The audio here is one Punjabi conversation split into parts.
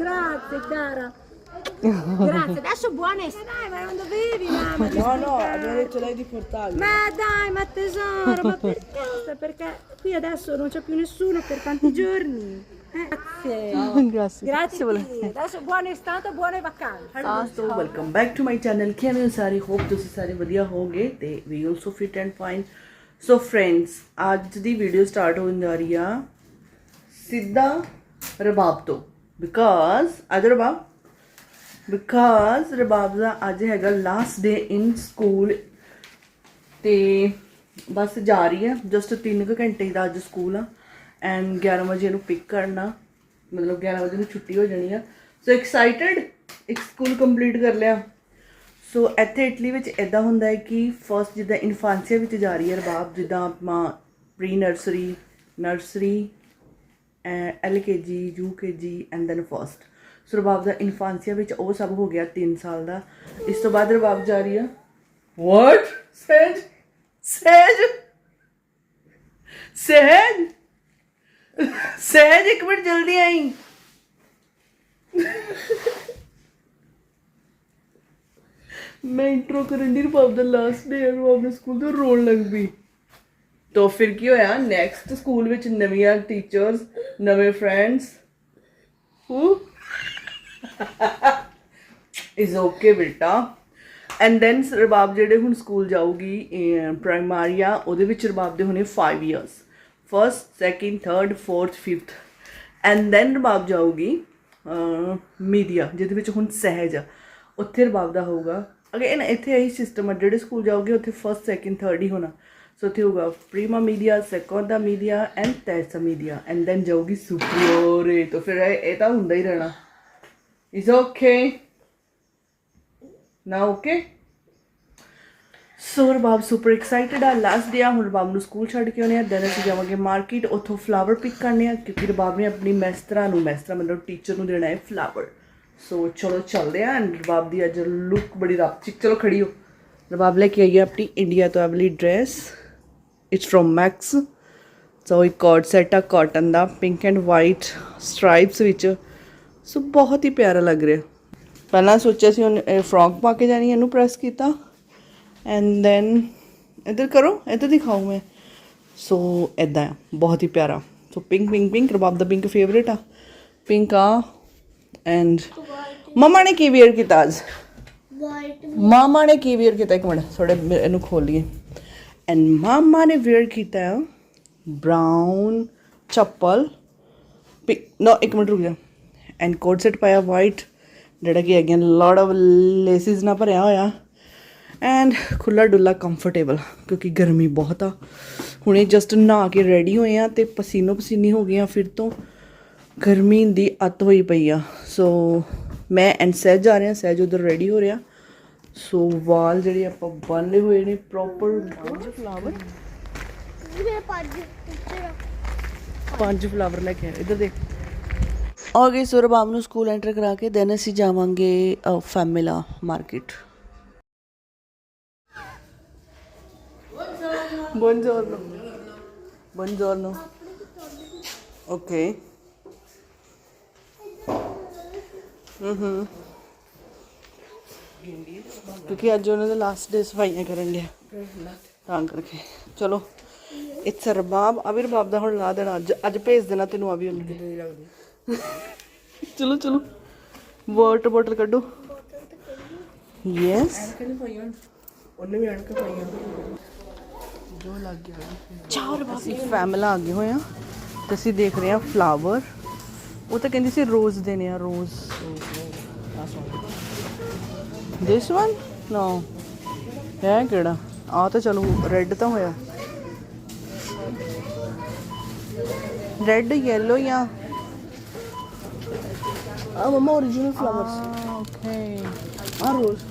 grazie cara. Grazie, adesso buone dai, ma non dovevi, mamma. No, no, abbiamo detto lei di portarli. Ma dai, ma tesoro, ma perché? Perché qui adesso non c'è più nessuno per tanti giorni. Eh, Grazie. Grazie. Grazie mille. Adesso buona estate, buone vacanze. ਦੋਸਤੋ welcome back to my channel ਕਿਵੇਂ ਹੋ ਸਾਰੇ ਹੋਪ ਤੁਸੀਂ ਸਾਰੇ ਵਧੀਆ ਹੋਗੇ ਤੇ ਵੀ also fit and fine so friends ਅੱਜ ਦੀ ਵੀਡੀਓ ਸਟਾਰਟ ਹੋਣ ਜਾ ਰਹੀ ਆ ਸਿੱਧਾ ਰਬਾਬ ਤੋਂ ਬਿਕਾਜ਼ ਅਜ ਰਬਾਬ ਬਿਕਾਜ਼ ਰਬਾਬ ਦਾ ਅੱਜ ਹੈਗਾ ਲਾਸਟ ਡੇ ਇਨ ਸਕੂਲ ਤੇ ਬਸ ਜਾ ਰਹੀ ਹੈ ਜਸਟ 3 ਕੁ ਘੰਟੇ ਦਾ ਅੱਜ ਸਕੂਲ ਆ ਐਂਡ 11 ਵਜੇ ਇਹਨੂੰ ਪਿਕ ਕਰਨਾ, ਮਤਲਬ 11 ਵਜੇ ਨੂੰ ਛੁੱਟੀ ਹੋ ਜਾਣੀ ਆ। ਸੋ ਐਕਸਾਈਟਡ ਇੱਕ ਸਕੂਲ ਕੰਪਲੀਟ ਕਰ ਲਿਆ। ਸੋ ਇੱਥੇ ਇਟਲੀ ਵਿੱਚ ਇਦਾਂ ਹੁੰਦਾ ਹੈ ਕਿ ਫਰਸਟ ਜਿੱਦਾਂ ਇਨਫਾਂਸੀਆ ਵਿੱਚ ਜਾ ਰਹੀ ਹੈ ਰਬਾਬ, ਜਿੱਦਾਂ ਆਪਾਂ pre nursery nursery L K G U K G and then first so Rabab ਦਾ ਇਨਫਾਂਸੀਆ ਵਿੱਚ ਉਹ ਸਭ ਹੋ ਗਿਆ 3 ਸਾਲ ਦਾ। ਇਸ ਤੋਂ ਬਾਅਦ ਰਬਾਬ ਜਾ ਰਹੀ ਆ। ਵਾਟ ਸਹਿਜ ਸਹਿਜ ਸਹਿਜ ਸਹਿਜ ਇੱਕ ਮਿੰਟ ਜਲਦੀ ਆਈ। ਮੈਂ ਇੰਟਰੋ ਕਰਨ ਦੀ ਰਬਾਬ ਦਾ ਲਾਸਟ ਡੇ ਰਬਾਬ ਨੇ ਸਕੂਲ ਤੋਂ ਰੋਣ ਲੱਗ ਪਈ। ਤਾਂ ਫਿਰ ਕੀ ਹੋਇਆ? ਨੈਕਸਟ ਸਕੂਲ ਵਿੱਚ ਨਵੀਆਂ ਟੀਚਰਸ ਨਵੇਂ ਫਰੈਂਡਸ ਹੂ ਇਜ਼ ਓਕੇ ਬੇਟਾ। ਐਂਡ ਦੈਨ ਰਬਾਬ ਜਿਹੜੇ ਹੁਣ ਸਕੂਲ ਜਾਊਗੀ ਪ੍ਰਾਇਮਰੀਆ ਉਹਦੇ ਵਿੱਚ ਰਬਾਬ ਦੇ ਹੋਣੇ 5 years first second third fourth fifth and then Rabab ਜਾਊਗੀ ਮੀਡੀਆ ਜਿਹਦੇ ਵਿੱਚ ਹੁਣ ਸਹਿਜ ਆ। ਉੱਥੇ ਰਬਾਬ ਦਾ ਹੋਊਗਾ। ਅਗੇਨ ਇੱਥੇ ਇਹੀ ਸਿਸਟਮ ਆ ਜਿਹੜੇ ਸਕੂਲ ਜਾਓਗੇ ਉੱਥੇ ਫਰਸਟ ਸੈਕਿੰਡ ਥਰਡ ਹੀ ਹੋਣਾ। ਸੋ ਉੱਥੇ ਹੋਊਗਾ ਪ੍ਰੀਮਾ ਮੀਡੀਆ ਸੈਕੰਡਾ ਮੀਡੀਆ ਐਂਡ ਟੈਸਾ ਮੀਡੀਆ ਐਂਡ ਦੈਨ ਜਾਊਗੀ ਸੁਪਰੀਓਰੇ ਤਾਂ ਫਿਰ ਇਹ ਤਾਂ ਹੁੰਦਾ ਹੀ ਰਹਿਣਾ। ਇਜ਼ ਓਕੇ ਨਾ okay so Rabab super excited ਆ। ਲਾਸਟ ਡੇ ਆ। ਹੁਣ ਰਬਾਬ ਨੂੰ ਸਕੂਲ ਛੱਡ ਕੇ ਆਉਣੇ ਆ। ਦੈਨ ਅਸੀਂ ਜਾਵਾਂਗੇ ਮਾਰਕੀਟ ਉੱਥੋਂ ਫਲਾਵਰ ਪਿਕ ਕਰਨੇ ਆ। ਕਿਉਂਕਿ ਰਬਾਬ ਨੇ ਆਪਣੀ ਮੈਸਤਰਾ ਨੂੰ ਮੈਸਤਰਾ ਮਤਲਬ ਟੀਚਰ ਨੂੰ ਦੇਣਾ ਹੈ ਫਲਾਵਰ ਸੋ ਚਲੋ ਚੱਲਦੇ ਆ। ਐਂਡ ਰਬਾਬ ਦੀ ਅੱਜ ਲੁੱਕ ਬੜੀ ਰਾਪਚਿਕ ਚਲੋ ਖੜੀ ਹੋ। ਰਬਾਬ ਲੈ ਕੇ ਆਈ ਹੈ ਆਪਣੀ ਇੰਡੀਆ ਤੋਂ ਅਵਲੀ dress it's from Max so ਇੱਕ ਕੋਟ ਸੈਟ ਆ ਕਾਟਨ ਦਾ ਪਿੰਕ ਐਂਡ ਵਾਈਟ ਸਟ੍ਰਾਈਪਸ ਵਿੱਚ। ਸੋ ਬਹੁਤ ਹੀ ਪਿਆਰਾ ਲੱਗ ਰਿਹਾ। ਪਹਿਲਾਂ ਸੋਚਿਆ ਸੀ ਉਹਨੇ ਫਰੋਕ ਪਾ ਕੇ ਜਾਣੀ ਇਹਨੂੰ ਪ੍ਰੈਸ ਕੀਤਾ। ਐਂਡ ਦੈਨ ਇਧਰ ਕਰੋ ਇਧਰ ਦਿਖਾਉ ਮੈਂ। ਸੋ ਆ ਬਹੁਤ ਹੀ ਪਿਆਰਾ। So pink pink pink Rabab ਦਾ ਪਿੰਕ ਫੇਵਰੇਟ ਆ। ਪਿੰਕ ਆ ਐਂਡ ਮਮਾ ਨੇ ਕੀ ਵੇਅਰ ਕੀਤਾ ਅੱਜ? ਮਾਮਾ ਨੇ ਕੀ ਵੇਅਰ ਕੀਤਾ? ਇੱਕ ਮਿੰਟ ਥੋੜੇ ਇਹਨੂੰ ਖੋਲੀਏ। ਐਂਡ ਮਾਮਾ ਨੇ ਵੇਅਰ ਕੀਤਾ ਬ੍ਰਾਊਨ ਚੱਪਲ ਪਿਕ ਇੱਕ ਮਿੰਟ ਰੁਕ ਜਾ ਐਂਡ ਕੋਟ ਸੈਟ ਪਾਇਆ ਵਾਈਟ ਜਿਹੜਾ ਕਿ ਅਗੇਨ ਲੋਟ ਆਫ ਲੇਸਿਸ ਨਾਲ ਭਰਿਆ ਹੋਇਆ ਐਂਡ ਖੁੱਲਾ ਡੁੱਲਾ ਕੰਫਰਟੇਬਲ ਕਿਉਂਕਿ ਗਰਮੀ ਬਹੁਤ ਆ ਹੁਣੇ ਜਸਟ ਨਹਾ ਕੇ ਰੈਡੀ ਹੋਏ ਆ ਤੇ ਪਸੀਨੋ ਪਸੀਨੀ ਹੋ ਗਏ ਆ ਫਿਰ ਤੋਂ ਗਰਮੀ ਦੀ ਅੱਤ ਹੋਈ ਪਈ ਆ ਸੋ ਮੈਂ ਐਂਡ ਸਹਿਜ ਜਾ ਰਹੇ ਆ ਸਹਿਜ ਉਧਰ ਰੈਡੀ ਹੋ ਰਿਹਾ ਸੋ ਵਾਲ ਜਿਹੜੇ ਆਪਾਂ ਬੰਨੇ ਹੋਏ ਨੇ ਪ੍ਰੋਪਰ ਪੰਜ ਫਲਾਵਰ ਪੰਜ ਫਲਾਵਰ ਲੈ ਕੇ ਆਏ ਇੱਧਰ ਦੇਖ ਆ ਗਏ ਸੁਰਬਾਮ ਨੂੰ ਸਕੂਲ ਐਂਟਰ ਕਰਾ ਕੇ ਦੈਨ ਅਸੀਂ ਜਾਵਾਂਗੇ Famila market Buongiorno. Buongiorno. Ok. Mhm. ਕਿਉਂਕਿ ਅੱਜ ਉਹਨਾਂ ਦਾ ਲਾਸਟ ਡੇ ਸਫਾਈਆਂ ਕਰਨ ਲਿਆ ਤਾਂ ਕਰਕੇ। ਚਲੋ ਇਟਸ ਰਬਾਬ ਅਬੀ ਰਬਾਬ ਦਾ ਹੁਣ ਲਾ ਦੇਣਾ। ਅੱਜ ਅੱਜ ਭੇਜ ਦੇਣਾ ਤੈਨੂੰ ਅਬੀ ਉਹਨੂੰ ਚਲੋ ਚਲੋ। ਵਾਟਰ ਬੋਟਲ ਕੱਢੋ। ਯੈਸ ਉਹਨੇ ਵੀ ਅਣਕ ਪਾਈਆਂ ਜੋ ਲੱਗ ਗਿਆ। ਫੈਮਿਲਾ ਆ ਗਏ ਹੋਏ ਆ। ਤੇ ਅਸੀਂ ਦੇਖ ਰਹੇ ਆ ਫਲਾਵਰ ਉਹ ਤਾਂ ਕਹਿੰਦੀ ਸੀ ਰੋਜ਼ ਦੇਣੇ ਆ ਰੋਜ਼ ਦਿਸ ਵਨ ਨੋ ਹੈ ਕਿਹੜਾ? ਆ ਤਾਂ ਚਲੋ ਰੈੱਡ ਤਾਂ ਹੋਇਆ। ਰੈੱਡ ਯੈਲੋ ਜਾਂ ਆ ਮਮਾ origignal flowers ਓਕੇ ਆ ਰੋਜ਼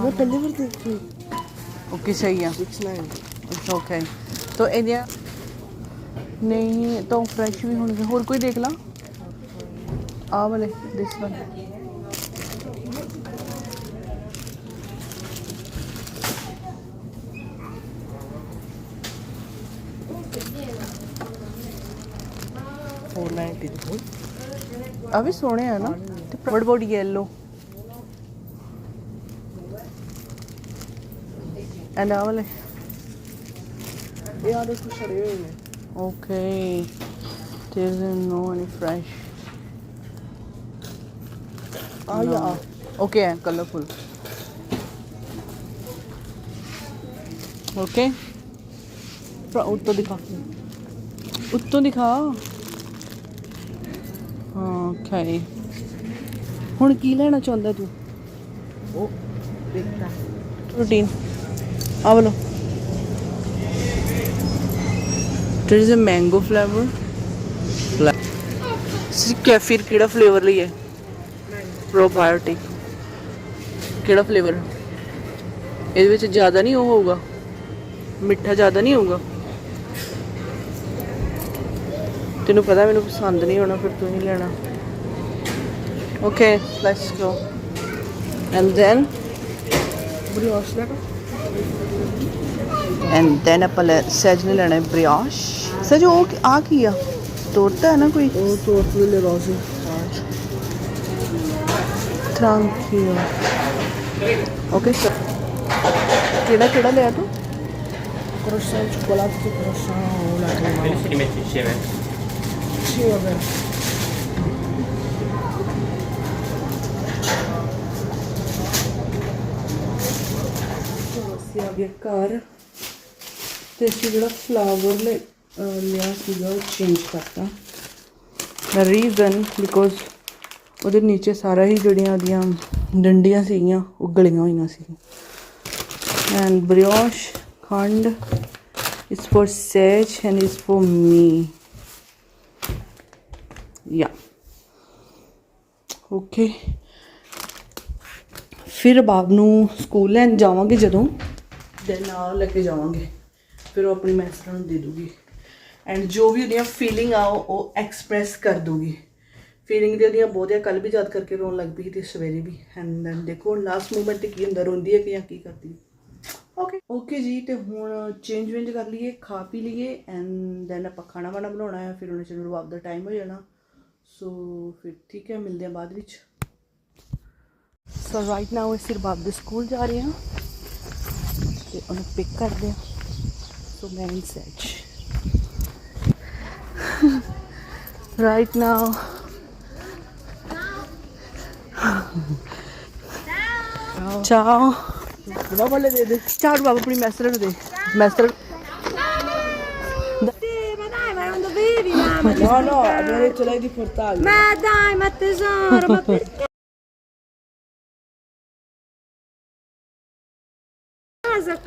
ਮੈਂ ਪਹਿਲੀ ਵਾਰ ਦੇਖੀ। ਓਕੇ ਸਹੀ ਆ। 69 ਇਟਸ ਓਕੇ ਤੋ ਇਹਦੀਆਂ ਨਹੀਂ ਤਾਂ ਫਰੈਸ਼ ਵੀ ਹੋਣਗੇ। ਹੋਰ ਕੋਈ ਦੇਖ ਲਾ। ਆ ਵਾਲੇ ਦਿਸ ਵਨ 490 ਦੇ ਕੋਲ ਆ ਵੀ ਸੋਹਣੇ ਆ ਨਾ ਤੇ ਬੜ ਬੜ ਯੈਲੋ ਐਂਡ ਆ ਵਾਲੇ ਇਹ ਆ ਦੇਖੋ ਸੜੇ ਹੋਏ ਨੇ Okay. There isn't no any fresh. ਆ ਯਾ ਆ Okay, colorful. Okay. ਪਰ ਉੱਤੋਂ ਦਿਖਾ ਉੱਤੋਂ ਦਿਖਾ okay. ਹੁਣ ਕੀ ਲੈਣਾ ਚਾਹੁੰਦਾ ਤੂੰ? ਉਹ ਦੇਖਦਾ ਰੂਟੀਨ ਆ ਬੋਲੋ there is a mango flavor ਸੀ ਕੈਫੀਰ ਕਿਹੜਾ ਫਲੇਵਰ ਲਈ ਹੈ? ਪ੍ਰੋਬਾਇਓਟਿਕ ਕਿਹੜਾ ਫਲੇਵਰ ਇਹਦੇ ਵਿੱਚ ਜ਼ਿਆਦਾ ਨਹੀਂ ਉਹ ਹੋਊਗਾ। ਮਿੱਠਾ ਜ਼ਿਆਦਾ ਨਹੀਂ ਹੋਊਗਾ। ਤੈਨੂੰ ਪਤਾ ਮੈਨੂੰ ਪਸੰਦ ਨਹੀਂ ਹੋਣਾ ਫਿਰ ਤੂੰ ਹੀ ਲੈਣਾ। ਗੋ ਐਂਡ ਦੈਨ ਬ੍ਰਿਓਸ਼ ਲੈ ਐਂਡ ਦੈਨ ਆਪਾਂ ਲੈ ਸਹਿਜ ਨੇ ਲੈਣਾ ਹੈ ਬ੍ਰਿਆਸ਼ ਸਹਿਜ ਉਹ ਕੀ- ਆ ਕੀ ਆ? ਤੋੜਤਾ ਹੈ ਨਾ ਕੋਈ? ਉਹ ਤੋਰਤ ਦੇ ਰੋਜ਼ੇ ਥੈਂਕ ਯੂ ਓਕੇ ਸਰ ਕਿਹੜਾ ਕਿਹੜਾ ਲਿਆ ਤੂੰ? Croissant cioccolato croissant o la crema Vedi se li metti insieme. sì vabbè ਅਸੀਂ ਘਰ ਤੇ ਅਸੀਂ ਜਿਹੜਾ ਫਲਾਵਰ ਲੈ ਲਿਆ ਸੀਗਾ, ਉਹ ਚੇਂਜ ਕਰਤਾ ਦਾ ਰੀਜ਼ਨ ਬਿਕੋਜ਼ ਉਹਦੇ ਨੀਚੇ ਸਾਰਾ ਹੀ ਜਿਹੜੀਆਂ ਉਹਦੀਆਂ ਡੰਡੀਆਂ ਸੀਗੀਆਂ, ਉਹ ਗਲੀਆਂ ਹੋਈਆਂ ਸੀ ਐਂਡ ਬ੍ਰਿਓਸ਼ ਖੰਡ, is for Sage and is for me Yeah. Okay. ਫਿਰ ਬਾਬ ਨੂੰ ਸਕੂਲ ਲੈਣ ਜਾਵਾਂਗੇ ਜਦੋਂ ਦੈਨ ਨਾਲ ਲੈ ਕੇ ਜਾਵਾਂਗੇ। ਫਿਰ ਉਹ ਆਪਣੀ ਮੈਸਟਰ ਨੂੰ ਦੇ ਦੂਗੀ। ਐਂਡ ਜੋ ਵੀ ਉਹਦੀਆਂ ਫੀਲਿੰਗ ਆ, ਉਹ- ਉਹ ਐਕਸਪ੍ਰੈਸ ਕਰ ਦੂਗੀ। ਫੀਲਿੰਗ ਦੇ ਉਹਦੀਆਂ ਬਹੁਤ ਆ ਕੱਲ ਵੀ ਯਾਦ ਕਰਕੇ ਰੋਣ ਲੱਗ ਪਈ ਤੇ ਸਵੇਰੇ ਵੀ। ਐਂਡ ਦੈਨ ਦੇਖੋ ਲਾਸਟ ਮੂਮੈਂਟ ਤੇ ਕੀ ਹੁੰਦਾ, ਰੋਂਦੀ ਹੈ ਕਿ ਜਾਂ ਕੀ ਕਰਦੀ ਓਕੇ ਓਕੇ ਜੀ, ਤੇ ਹੁਣ ਚੇਂਜ ਵੇਂਜ ਕਰ ਲਈਏ, ਖਾ ਪੀ ਲਈਏ ਐਂਡ ਦੈਨ ਆਪਾਂ ਖਾਣਾ ਵਾਣਾ ਬਣਾਉਣਾ ਹੈ, ਫਿਰ ਉਹਨੇ ਚਲੋ ਰਵਾਬ ਦਾ ਟਾਈਮ ਹੋ ਜਾਣਾ। ਸੋ ਫਿਰ ਠੀਕ ਹੈ, ਮਿਲਦੇ ਹਾਂ ਬਾਅਦ ਵਿੱਚ। ਸੋ ਰਾਈਟ ਨਾਓ ਅਸੀਂ ਰਬਾਬ ਦੇ ਸਕੂਲ ਜਾ ਰਹੇ ਹਾਂ। ਤੇ ਉਹਨੂੰ ਪਿਕ ਕਰਦੇ ਹਾਂ ਸੋ ਮੈਂ ਇਨ ਸੈਚ ਰਾਈਟ ਨਾਓ ਚਾਓ ਬੜਾ ਵਾਲੇ ਦੇ ਦੇ ਚਾਰ ਬਾਬਾ ਆਪਣੀ ਮੈਸਟਰ ਨੂੰ ਦੇ ਮੈਸਟਰ no no abbiamo detto lei di portarli Ma dai, ma tesoro, ma perché?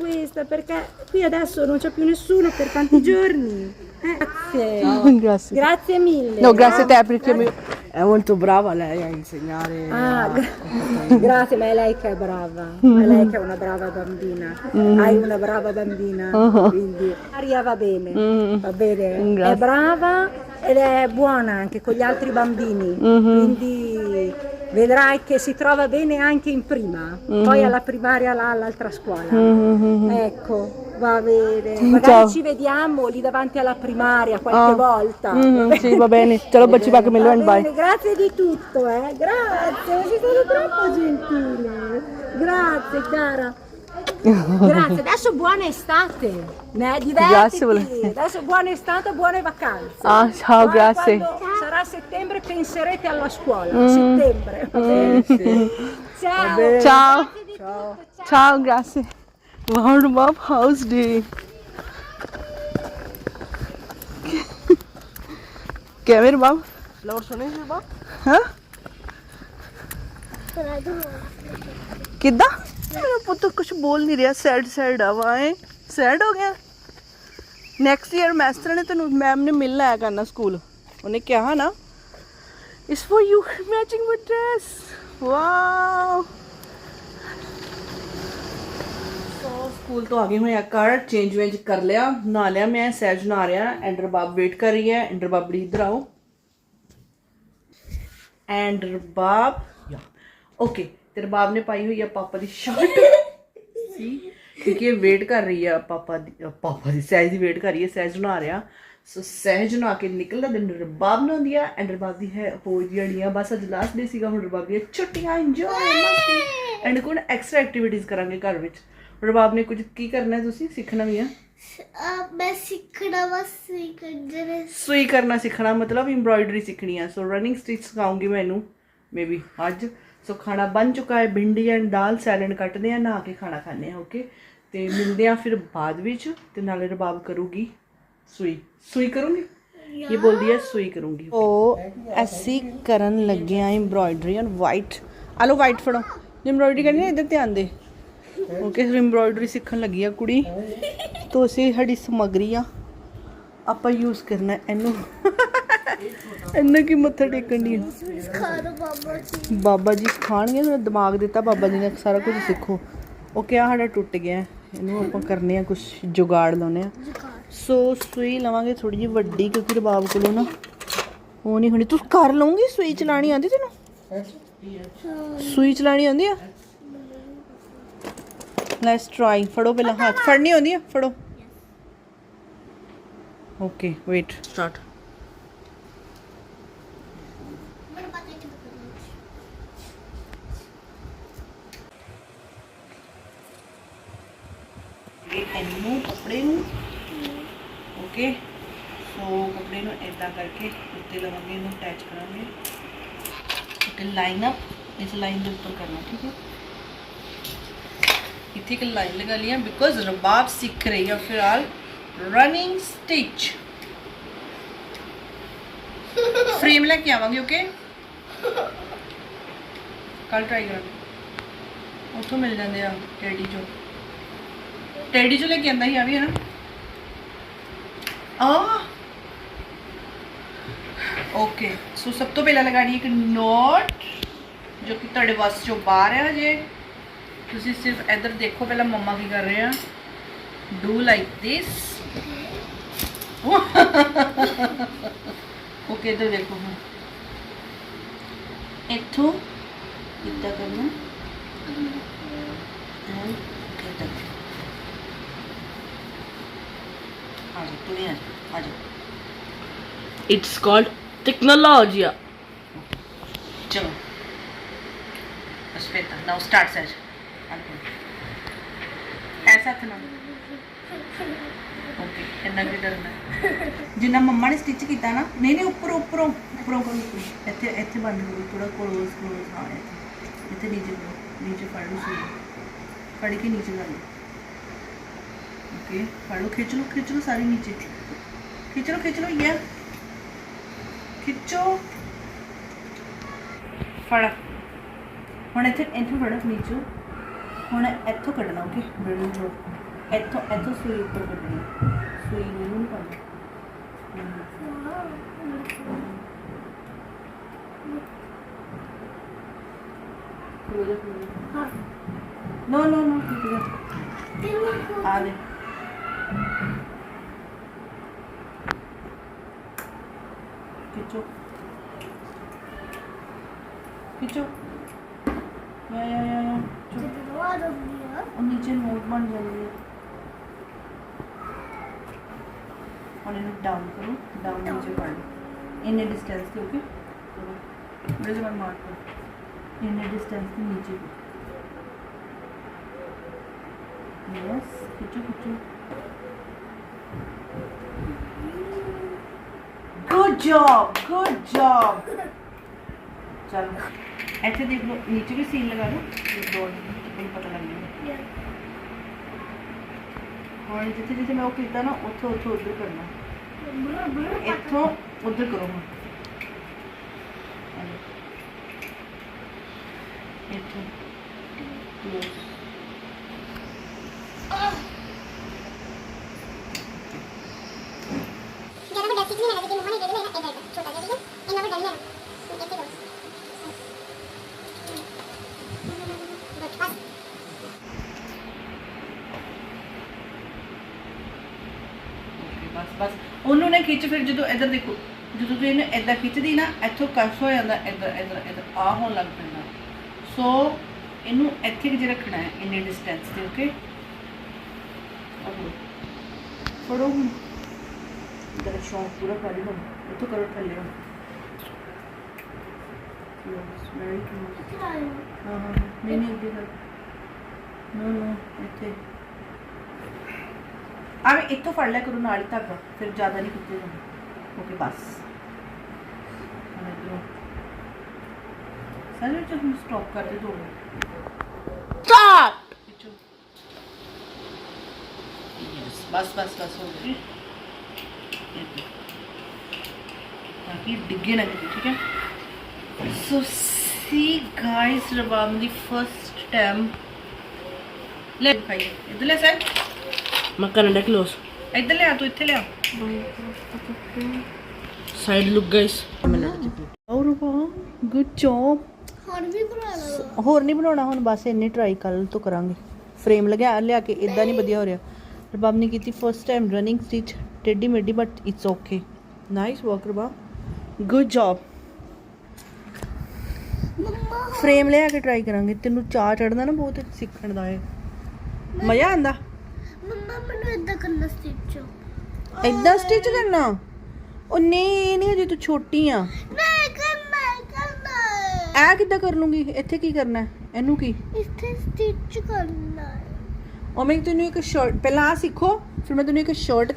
Questa, perché qui adesso non c'è più nessuno per tanti giorni. Eh, Grazie. grazie. Grazie mille. no grazie a te perché mi è molto brava lei a insegnare Ah, gra- grazie, ma è lei che è brava, è lei che è una brava bambina, hai una brava bambina, quindi Maria va bene, va bene, è brava ed è buona anche con gli altri bambini, quindi vedrai che si trova bene anche in prima, poi alla primaria là all'altra scuola, ecco. Va bene, magari Ciao. ci vediamo lì davanti alla primaria qualche volta. Mhm, sì va bene chalo bacci back me lo Va and bye bene, grazie di tutto, eh. Grazie, sei stato troppo gentile. Grazie, cara. Grazie, adesso buona estate. Ne? Divertiti. Adesso buona estate, buone vacanze. Ah, ciao, Guarda, grazie. Quando sarà settembre penserete alla scuola. Mm. Settembre. Mm. Va bene, sì. ciao. Vabbè. ciao. Ciao. Ciao, grazie. World Map House Day. क्या मेरे बाप लवर सुने मेरे बाप हाँ किद्दा ਮੇਰਾ ਪੁੱਤ ਕੁਝ ਬੋਲ ਨਹੀਂ ਰਿਹਾ ਸੈਡ ਸੈਡ ਆ ਵਾਏ ਸੈਡ ਹੋ ਗਿਆ? ਨੈਕਸਟ ਈਅਰ ਮਾਸਟਰ ਨੇ ਤੈਨੂੰ ਮੈਮ ਨੇ ਮਿਲਣ ਆਇਆ ਕਰਨਾ ਸਕੂਲ ਉਹਨੇ ਕਿਹਾ ਨਾ is for you matching with dress wow school ਤੋਂ ਆ ਗਏ ਹੋਏ ਆ ਘਰ ਚੇਂਜ ਵੇਂਜ ਕਰ ਲਿਆ ਨਹਾ ਲਿਆ ਮੈਂ ਸਹਿਜ ਨਹਾ ਰਿਹਾ ਐਂਡ ਰਬਾਬ ਵੇਟ ਕਰ ਰਹੀ ਹੈ ਐਂਡ ਰਬਾਬੜੀ ਇੱਧਰ ਆਓ। ਐਂਡ ਰਬਾਬ ਓਕੇ ਤੇ ਰਬਾਬ ਨੇ ਪਾਈ ਹੋਈ ਆ ਪਾਪਾ ਦੀ ਸ਼ਰਟ ਸੀ। ਕਿਉਂਕਿ ਇਹ ਵੇਟ ਕਰ ਰਹੀ ਆ ਪਾਪਾ ਦੀ ਪਾਪਾ ਦੀ ਸਹਿਜ ਦੀ ਵੇਟ ਕਰ ਰਹੀ ਹੈ ਸਹਿਜ ਨਹਾ ਰਿਹਾ। ਸੋ ਸਹਿਜ ਨੂੰ ਆ ਕੇ ਨਿਕਲਦਾ ਦਿਨ ਰਬਾਬ ਨੂੰ ਹੁੰਦੀ ਆ ਐਂਡ ਰਬਾਬ ਦੀ ਹੈ ਹੋ ਜੜੀਆਂ ਬਸ ਅੱਜ ਲਾਸਟ ਡੇ ਸੀਗਾ ਹੁਣ ਰਬਾਬ ਦੀਆਂ ਛੁੱਟੀਆਂ ਇੰਜੋਏ ਮਸਤੀ। ਐਂਡ ਕੋਣ ਐਕਸਟਰਾ ਐਕਟੀਵਿਟੀਜ਼ ਕਰਾਂਗੇ ਘਰ ਵਿੱਚ। ਰਬਾਬ ਨੇ ਕੁਝ ਕੀ ਕਰਨਾ ਹੈ ਤੁਸੀਂ? ਸਿੱਖਣਾ ਵੀ ਆ? ਮੈਂ ਸਿੱਖਣਾ ਬਸ ਸਿੱਖਣਾ ਸੂਈ ਕਰਨਾ ਸਿੱਖਣਾ ਮਤਲਬ ਐਮਬ੍ਰਾਇਡਰੀ ਸਿੱਖਣੀ ਆ। ਸੋ ਰਨਿੰਗ ਸਟਿਚ ਸਿਖਾਉਂਗੀ ਮੈਨੂੰ ਮੇਬੀ ਅੱਜ। ਸੋ ਖਾਣਾ ਬਣ ਚੁੱਕਾ ਹੈ, ਭਿੰਡੀ ਐਂਡ ਦਾਲ ਸੈਲਡ ਕੱਟਦੇ ਆ ਨਹਾ ਕੇ ਖਾਣਾ ਖਾਣੇ ਆ ਓਕੇ ਤੇ ਮਿਲਦੇ ਆ ਫਿਰ ਬਾਅਦ ਵਿੱਚ ਤੇ ਨਾਲੇ ਰਬਾਬ ਕਰੂਗੀ ਸੂਈ। ਸੂਈ ਕਰੂੰਗੀ? ਇਹ ਬੋਲਦੀ ਹੈ? ਸੂਈ ਕਰੂੰਗੀ ਉਹ ਅਸੀਂ ਕਰਨ ਲੱਗੇ ਆ ਐਮਬ੍ਰਾਇਡਰੀ ਔਨ ਵਾਈਟ ਆਲੋ ਵਾਈਟ ਫੜੋ। ਐਮਬ੍ਰਾਇਡਰੀ ਕਰਨੀ ਹੈ, ਇੱਧਰ ਧਿਆਨ ਦੇ। ਓਕੇ ਫਿਰ ਐਮਬ੍ਰਾਇਡਰੀ ਸਿੱਖਣ ਲੱਗੀ ਆ ਕੁੜੀ। ਤੋਂ ਅਸੀਂ ਸਾਡੀ ਸਮਗਰੀ ਆ। ਆਪਾਂ ਯੂਜ਼ ਕਰਨਾ ਇਹਨੂੰ। ਇਹਨੂੰ ਕੀ ਮੱਥਾ ਟੇਕਣ ਦੀ ਬਾਬਾ ਜੀ ਬਾਬਾ ਜੀ ਦਿਮਾਗ ਦਿੱਤਾ ਬਾਬਾ ਜੀ ਨੇ ਸਾਰਾ ਕੁਝ ਸਿੱਖੋ। ਉਹ ਕਿਆ ਸਾਡਾ ਟੁੱਟ ਗਿਆ, ਇਹਨੂੰ ਆਪਾਂ ਕਰਨੇ ਆ ਕੁਝ ਜੁਗਾੜ ਲਾਉਨੇ ਆ। ਸੋ ਸੂਈ ਲਵਾਂਗੇ ਥੋੜੀ ਜਿਹੀ ਵੱਡੀ, ਕਿਉਂਕਿ ਰਬਾਬ ਕੋਲੋਂ ਨਾ ਉਹ ਨਹੀਂ ਹੋਣੀ ਤੂੰ ਕਰ ਲਊਂਗੀ ਸੂਈ ਚਲਾਣੀ ਆਉਂਦੀ ਤੈਨੂੰ? ਸੂਈ ਚਲਾਣੀ ਆਉਂਦੀ ਆ? ਲੈਟਸ ਟਰਾਈ ਫੜੋ ਪਹਿਲਾਂ ਹੱਥ। ਫੜਨੀ ਆਉਂਦੀ ਆ? ਫੜੋ। ਓਕੇ ਵੇਟ ਸਟਾਰਟ ਮੈਨੂੰ ਪਤਾ ਕਿ ਇਹ ਇਹਨੂੰ ਕੱਪੜੇ ਨੂੰ ਓਕੇ ਸੋ ਕੱਪੜੇ ਨੂੰ ਇਦਾਂ ਕਰਕੇ ਉੱਤੇ ਲਵਾਂਗੇ ਇਹਨੂੰ ਅਟੈਚ ਕਰਾਂਗੇ। ਇੱਕ ਲਾਈਨ ਅਪ ਇਸ ਲਾਈਨ ਦੇ ਉੱਪਰ ਕਰਨਾ, ਠੀਕ ਹੈ? ਇੱਥੇ ਇੱਕ ਲਾਈਨ ਲਗਾ ਲਿਆ ਬਿਕੋਜ਼ ਰਬਾਬ ਸਿੱਖ ਰਹੀ ਹੈ ਫਿਲਹਾਲ। ਰਨਿੰਗ ਸਟਿਚ ਫਰੇਮ ਲੈ ਕੇ ਆਵਾਂਗੇ ਓਕੇ ਕੱਲ ਟਰਾਈ ਕਰਾਂਗੇ। ਉੱਥੋਂ ਮਿਲ ਜਾਂਦੇ ਆ ਟੈਡੀ ਚੋਂ। ਟੈਡੀ ਚੋਂ ਲੈ ਕੇ ਆਂਦਾ ਹੀ ਆ ਵੀ ਹੈ ਨਾ? ਆ ਓਕੇ ਸੋ ਸਭ ਤੋਂ ਪਹਿਲਾਂ ਲਗਾਣੀ ਇੱਕ ਨੋਟ ਜੋ ਕਿ ਤੁਹਾਡੇ ਵੱਸ ਚੋਂ ਬਾਹਰ ਹੈ ਹਜੇ ਤੁਸੀਂ ਸਿਰਫ ਇੱਧਰ ਦੇਖੋ ਪਹਿਲਾਂ ਮੰਮਾ ਕੀ ਕਰ ਰਹੇ ਆ ਡੂ ਲਾਈਕ ਦਿਸ ਓਕੇ ਇੱਧਰ ਦੇਖੋ ਹੁਣ ਇੱਥੋਂ ਇੱਦਾਂ ਕਰਨਾ ਐਂਡ ਇੱਦਾਂ ਆ ਜਾ ਤੂੰ ਵੀ ਆ ਜਾ ਆ ਜਾ It's called technology. ਚਲੋ ਅਸਪੇਤਾ ਨਾਓ ਸਟਾਰਟ ਸੈਜ ਐਸਾ ਥਨਾ ਓਕੇ ਇੰਨਾ ਵੀ ਡਰਨਾ ਜਿੰਨਾ ਮੰਮਾ ਨੇ ਸਟਿਚ ਕੀਤਾ ਨਾ ਨਹੀਂ ਨਹੀਂ ਉੱਪਰ ਉੱਪਰੋਂ ਉੱਪਰੋਂ ਕਰੋ ਉੱਪਰੋਂ। ਇੱਥੇ ਇੱਥੇ ਬੰਦ ਕਰੋ ਥੋੜਾ ਕਲੋਜ਼ ਕਲੋਜ਼ ਹਾਂ ਇੱਥੇ ਇੱਥੇ ਨੀਚੇ ਕਰੋ ਨੀਚੇ ਫੜ ਲਓ ਸੂਈ ਫੜ ਕੇ ਨੀਚੇ ਕਰ ਲਓ ਓਕੇ ਫੜ ਲਓ ਖਿੱਚ ਲਓ ਖਿੱਚ ਲਓ ਸਾਰੀ ਨੀਚੇ ਖਿੱਚ ਲਓ ਖਿੱਚ ਲਓ ਯਾ ਖਿੱਚੋ। ਫੜ। ਹੁਣ ਇੱਥੇ ਇੱਥੋਂ ਫੜ ਨੀਚੇ ਹੁਣ ਇੱਥੋਂ ਕੱਢਣਾ ਓਕੇ ਜੋ ਇੱਥੋਂ ਇੱਥੋਂ ਸੂਈ ਉੱਪਰ ਕੱਢਣੀ। ਸੂਈ ਨੂੰ ਨਹੀਂ ਪਾਉਣੀ ਨੋ ਨੋ ਨੋ ਖਿੱਚੋ। ਖਿੱਚੋ। ਯਾ ਯਾ ਯਾ ਯਾ ਚੁੱਪ ਉਹ ਨੀਚੇ ਨੋਟ ਬਣ ਜਾਂਦੀ ਹੈ ਹੁਣ ਇਹਨੂੰ ਡਾਊਨ ਕਰੋ। ਡਾਊਨ ਨੀਚੇ ਪੜ ਲਓ। ਇੰਨੇ ਡਿਸਟੈਂਸ ਤੇ ਓਕੇ ਮੇਰੇ ਜਮਨ ਮਾਰ ਕਰੋ ਇੰਨੇ ਡਿਸਟੈਂਸ ਤੇ ਨੀਚੇ ਯਸ ਖਿੱਚੋ ਖਿੱਚੋ ਗੁੱਡ ਜੌਬ ਗੁੱਡ ਜੌਬ ਚਲੋ ਇੱਥੇ ਦੇਖ ਲਓ ਨੀਚੇ ਵੀ ਸੀਨ ਲਗਾ ਲਓ ਇਹ ਦੋ ਤੁਹਾਨੂੰ ਪਤਾ ਲੱਗ ਜਾਏਗਾ। ਹੁਣ ਜਿੱਥੇ ਜਿੱਥੇ ਮੈਂ ਉਹ ਕੀਤਾ ਨਾ ਉੱਥੋਂ ਉੱਥੋਂ ਉੱਧਰ ਕਰਨਾ। ਇੱਥੋਂ ਉੱਧਰ ਕਰੋ ਹੁਣ। ਜ਼ਿਆਦਾ ਵੱਡਾ ਸਿੱਖ ਨਹੀਂ ਲੈਣਾ ਕਿ ਮੰਮਾ ਨੇ ਦੇ ਦੇਣਾ ਇਹਦਾ ਛੋਟਾ ਜਿਹਾ ਠੀਕ ਹੈ ਇੰਨਾ ਵੱਡਾ ਨਹੀਂ ਬਸ ਬਸ। ਉਹਨੂੰ ਨਾ ਖਿੱਚ ਫਿਰ ਜਦੋਂ ਇੱਧਰ ਦੇਖੋ, ਜਦੋਂ ਤੂੰ ਇਹਨੂੰ ਇੱਦਾਂ ਖਿੱਚਦੀ ਨਾ, ਇੱਥੋਂ ਕਸ ਹੋ ਜਾਂਦਾ, ਇੱਧਰ ਇੱਧਰ ਇੱਧਰ, ਆ ਹੋਣ ਲੱਗ ਪੈਂਦਾ। ਸੋ ਇਹਨੂੰ ਇੱਥੇ ਕਿ ਜੇ ਰੱਖਣਾ ਹੈ, ਇੰਨੇ ਡਿਸਟੈਂਸ ਤੇ ਓਕੇ ਫੜੋ ਹੁਣ। ਤੇਰਾ ਸ਼ੌਂਕ ਪੂਰਾ ਕਰ ਹੀ ਲਓ ਇੱਥੋਂ ਕਰੋ ਥੱਲੇ ਹਾਂ ਵੈਰੀ ਕਲੋਜ਼ ਹਾਂ ਹਾਂ ਨਹੀਂ ਨਹੀਂ ਅੱਗੇ ਕਰ। ਨੋ ਨੋ ਇੱਥੇ। ਆਵੇ ਇੱਥੋਂ ਫੜ ਲਿਆ ਕਰੋ ਨਾਲ ਹੀ ਧਾਗਾ ਫਿਰ ਜ਼ਿਆਦਾ ਨਹੀਂ ਖਿੱਚੇ ਜਾਣਾ ਓਕੇ ਬਸ। ਹੁਣ ਸਾਰੇ ਹੁਣ ਸਟਾਪ ਕਰ ਦੇ ਦੋ ਸਟਾਪ ਬਸ ਬਸ ਬਸ ਹੋ ਗਈ ਤਾਂ ਕਿ ਡਿੱਗੇ ਨਾ ਕਿਤੇ ਠੀਕ ਹੈ? ਸੋ ਸੀ ਗਾਇਸ ਰਬਾਮ ਦੀ ਫਰਸਟ ਟਾਈਮ ਲੈ ਖਾਈ ਇਧਰ ਲੈ ਸਰ ਮੈਂ ਕੈਨੇਡਾ ਕਲੋਸ ਇੱਧਰ ਲਿਆ ਤੂੰ ਇੱਥੇ ਲਿਆ। ਸਾਈਡ ਲੁੱਕ ਗਾਇਸ ਔਰ ਵਾਹ ਗੁੱਡ ਜੌਬ ਹੋਰ ਵੀ ਬਣਾ ਲਓ। ਹੋਰ ਨਹੀਂ ਬਣਾਉਣਾ ਹੁਣ ਬਸ ਇੰਨੇ ਟਰਾਈ ਕੱਲ ਤੋਂ ਕਰਾਂਗੇ। ਫਰੇਮ ਲਗਿਆ ਲਿਆ ਕੇ ਇਦਾਂ ਨਹੀਂ ਵਧੀਆ ਹੋ ਰਿਹਾ। ਰਬਾਬ ਨੇ ਕੀਤੀ ਫਰਸਟ ਟਾਈਮ ਰਨਿੰਗ ਸਟਿਚ ਟੇਡੀ ਮੇਡੀ but it's okay nice work Rabab. Good job frame ਲਿਆ ਕੇ ਟਰਾਈ ਕਰਾਂਗੇ। ਤੈਨੂੰ ਚਾਹ ਚੜਦਾ ਨਾ ਬਹੁਤ ਸਿੱਖਣ ਦਾ ਹੈ ਮਜ਼ਾ ਆਂਦਾ ਮੰਮਾ ਮੈਨੂੰ ਇਦਾਂ ਕਰਨਾ ਸਟਿਚ ਇਦਾਂ ਸਟਿਚ ਕਰਨਾ? ਉਹ ਨਹੀਂ ਨਹੀਂ ਅਜੇ ਤੂੰ ਛੋਟੀ ਆ। ਮੈਂ ਕਰਨਾ ਹੈ, ਕਰਨਾ। ਇਹ ਕਿੱਦਾਂ ਕਰ ਲੂੰਗੀ? ਇੱਥੇ ਕੀ ਕਰਨਾ? ਹੈ? ਇਹਨੂੰ ਕੀ? ਇੱਥੇ ਸਟਿਚ ਕਰਨਾ ਹੈ। ਉਹ ਮੈਂ ਤੈਨੂੰ ਇੱਕ ਸ਼ਰਟ ਪਹਿਲਾਂ ਆ ਸਿੱਖੋ ਫਿਰ ਮੈਂ ਤੈਨੂੰ ਇੱਕ ਸ਼ਰਟ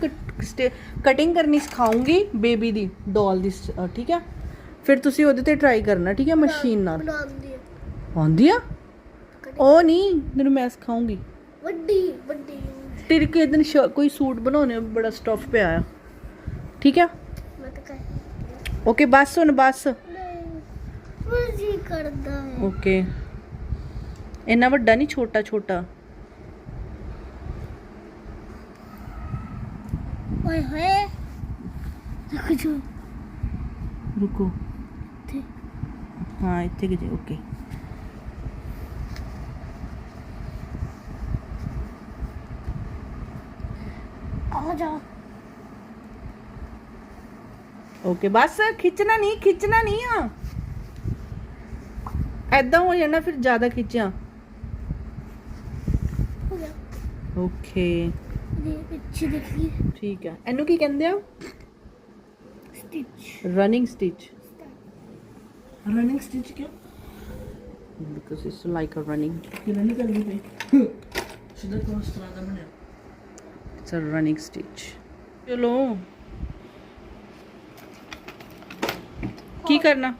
ਕਟਿੰਗ ਕਰਨੀ ਸਿਖਾਉਂਗੀ ਬੇਬੀ ਦੀ ਡਾਲ ਦੀ ਠੀਕ ਹੈ ਫਿਰ ਤੁਸੀਂ ਉਹਦੇ ਤੇ ਟਰਾਈ ਕਰਨਾ ਠੀਕ ਹੈ ਮਸ਼ੀਨ ਨਾਲ? ਆਉਂਦੀ ਆ? ਉਹ ਨਹੀਂ ਤੈਨੂੰ ਮੈਂ ਸਿਖਾਉਂਗੀ। ਵੱਡੀ ਵੱਡੀ। ਤੇਰੇ ਕੇ ਦਿਨ ਕੋਈ ਸੂਟ ਬਣਾਉਣੇ ਬੜਾ ਸਟਫ ਪਿਆ ਆ। ਠੀਕ ਹੈ ਓਕੇ ਬਸ ਹੁਣ ਬਸ। ਕਰਦਾ ਓਕੇ ਇੰਨਾ ਵੱਡਾ ਨਹੀਂ ਛੋਟਾ ਛੋਟਾ ਓਏ ਹੋਏ। ਦੇਖ ਜੋ। ਰੁਕੋ। ਇੱਥੇ। ਹਾਂ ਇੱਥੇ ਕਿ ਓਕੇ। ਆ ਜਾ। ਓਕੇ ਬਸ ਖਿੱਚਣਾ ਨਹੀਂ ਖਿੱਚਣਾ ਨਹੀਂ ਆ। ਐਦਾਂ ਹੋ ਜਾਣਾ ਫਿਰ ਜ਼ਿਆਦਾ ਖਿੱਚਿਆ ਹੋ ਗਿਆ। ਓਕੇ। ਇਹ ਪਿੱਛੇ ਦੇਖੀ ਠੀਕ ਹੈ। ਇਹਨੂੰ ਕੀ ਕਹਿੰਦੇ ਆ? Stitch running stitch running stitch ਕਿਉਂ? Because it's like a running ਕਿਵੇਂ ਨਹੀਂ ਕਰਨੀ ਪਈ ਸਿੱਧਾ ਕੋਸ ਤਰ੍ਹਾਂ ਦਾ ਬਣਿਆ। ਇਟਸ ਅ ਰਨਿੰਗ ਸਟਿਚ ਚਲੋ। ਕੀ ਕਰਨਾ?